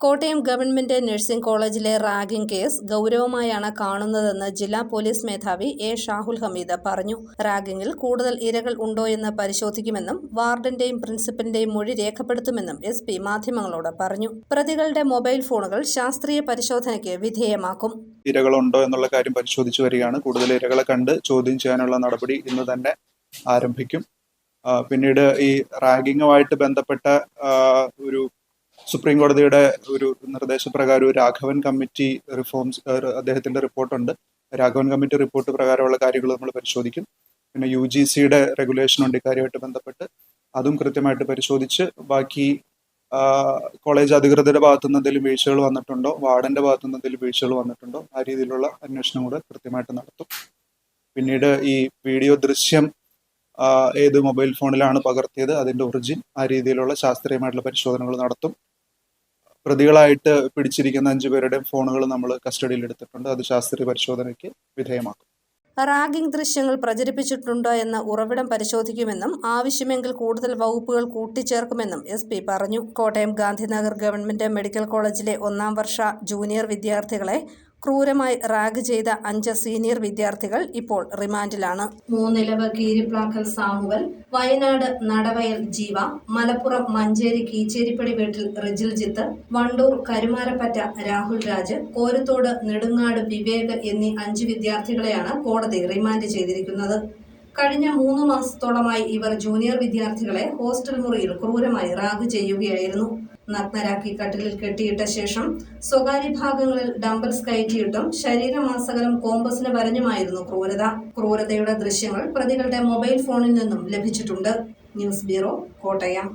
Kottayam government nursing കോളേജിലെ ragging case ഗൗരവമായാണ് കാണുന്നതെന്ന് ജില്ലാ പോലീസ് മേധാവി എ ഷാഹുൽ ഹമീദ് പറഞ്ഞു. റാഗിംഗിൽ കൂടുതൽ ഇരകൾ ഉണ്ടോയെന്ന് പരിശോധിക്കുമെന്നും വാർഡന്റെയും പ്രിൻസിപ്പലിന്റെയും മൊഴി രേഖപ്പെടുത്തുമെന്നും എസ് പി മാധ്യമങ്ങളോട് പറഞ്ഞു. പ്രതികളുടെ മൊബൈൽ ഫോണുകൾ ശാസ്ത്രീയ പരിശോധനയ്ക്ക് വിധേയമാക്കും. ഇരകളുണ്ടോ എന്നുള്ള കാര്യം പരിശോധിച്ചു വരികയാണ്. കൂടുതൽ ഇരകളെ കണ്ട് ചോദ്യം ചെയ്യാനുള്ള നടപടി ഇന്ന് തന്നെ ആരംഭിക്കും. പിന്നീട് ഈ റാഗിങ്ങുമായിട്ട് ബന്ധപ്പെട്ട ഒരു സുപ്രീം കോടതിയുടെ ഒരു നിർദ്ദേശപ്രകാരം രാഘവൻ കമ്മിറ്റി റിഫോംസ് അദ്ദേഹത്തിന്റെ റിപ്പോർട്ടുണ്ട്. രാഘവൻ കമ്മിറ്റി റിപ്പോർട്ട് പ്രകാരമുള്ള കാര്യങ്ങൾ നമ്മൾ പരിശോധിക്കും. പിന്നെ യു ജി സിയുടെ റെഗുലേഷൻ ഉണ്ട് ഇക്കാര്യമായിട്ട് ബന്ധപ്പെട്ട്. അതും കൃത്യമായിട്ട് പരിശോധിച്ച് ബാക്കി കോളേജ് അധികൃതരുടെ ഭാഗത്തു നിന്ന് എന്തെങ്കിലും വീഴ്ചകൾ വന്നിട്ടുണ്ടോ? വാർഡന്റെ ഭാഗത്തു നിന്ന് എന്തെങ്കിലും വീഴ്ചകൾ വന്നിട്ടുണ്ടോ? ആ രീതിയിലുള്ള അന്വേഷണം കൂടെ കൃത്യമായിട്ട് നടത്തും. പിന്നീട് ഈ വീഡിയോ ദൃശ്യം ഏത് മൊബൈൽ ഫോണിലാണ് പകർത്തിയത് അതിന്റെ ഒറിജിൻ ആ രീതിയിലുള്ള ശാസ്ത്രീയമായിട്ടുള്ള പരിശോധനകൾ നടത്തും. പ്രതികളായിട്ട് പിടിച്ചിരിക്കുന്ന അഞ്ചു പേരുടെയും ഫോണുകൾ നമ്മൾ കസ്റ്റഡിയിൽ എടുത്തിട്ടുണ്ട്. അത് ശാസ്ത്രീയ പരിശോധനയ്ക്ക് വിധേയമാക്കും. റാഗിംഗ് ദൃശ്യങ്ങൾ പ്രചരിപ്പിച്ചിട്ടുണ്ടോ എന്ന ഉറവിടം പരിശോധിക്കുമെന്നും ആവശ്യമെങ്കിൽ കൂടുതൽ വകുപ്പുകൾ കൂട്ടിച്ചേർക്കുമെന്നും എസ് പി പറഞ്ഞു. കോട്ടയം ഗാന്ധിനഗർ ഗവൺമെന്റ് മെഡിക്കൽ കോളേജിലെ ഒന്നാം വർഷ ജൂനിയർ വിദ്യാർത്ഥികളെ ക്രൂരമായി റാഗ് ചെയ്ത അഞ്ച് സീനിയർ വിദ്യാർത്ഥികൾ ഇപ്പോൾ റിമാൻഡിലാണ്. മൂന്നിലവ് കീരിപ്ലാക്കൽ സാമുവൽ വയനാട് നടവയൽ ജീവ മലപ്പുറം മഞ്ചേരി കീച്ചേരിപ്പടി വീട്ടിൽ റിജിൽ ജിത്ത് വണ്ടൂർ കരുമാരപ്പറ്റ രാഹുൽ രാജ് കോരത്തോട് നെടുങ്ങാട് വിവേക് എന്നീ അഞ്ച് വിദ്യാർത്ഥികളെയാണ് കോടതി റിമാൻഡ് ചെയ്തിരിക്കുന്നത്. കഴിഞ്ഞ മൂന്ന് മാസത്തോളമായി ഇവർ ജൂനിയർ വിദ്യാർത്ഥികളെ ഹോസ്റ്റൽ മുറിയിൽ ക്രൂരമായി റാഗ് ചെയ്യുകയായിരുന്നു. നഗ്നരാക്കി കട്ടിലിൽ കെട്ടിയിട്ട ശേഷം സ്വകാര്യ ഭാഗങ്ങളിൽ ഡംബൽസ് കയറ്റിയിട്ടും ശരീരമാസകലം കോമ്പസിന് വരഞ്ഞുമായിരുന്നു ക്രൂരത. ക്രൂരതയുടെ ദൃശ്യങ്ങൾ പ്രതികളുടെ മൊബൈൽ ഫോണിൽ നിന്നും ലഭിച്ചിട്ടുണ്ട്. News bureau Kottayam.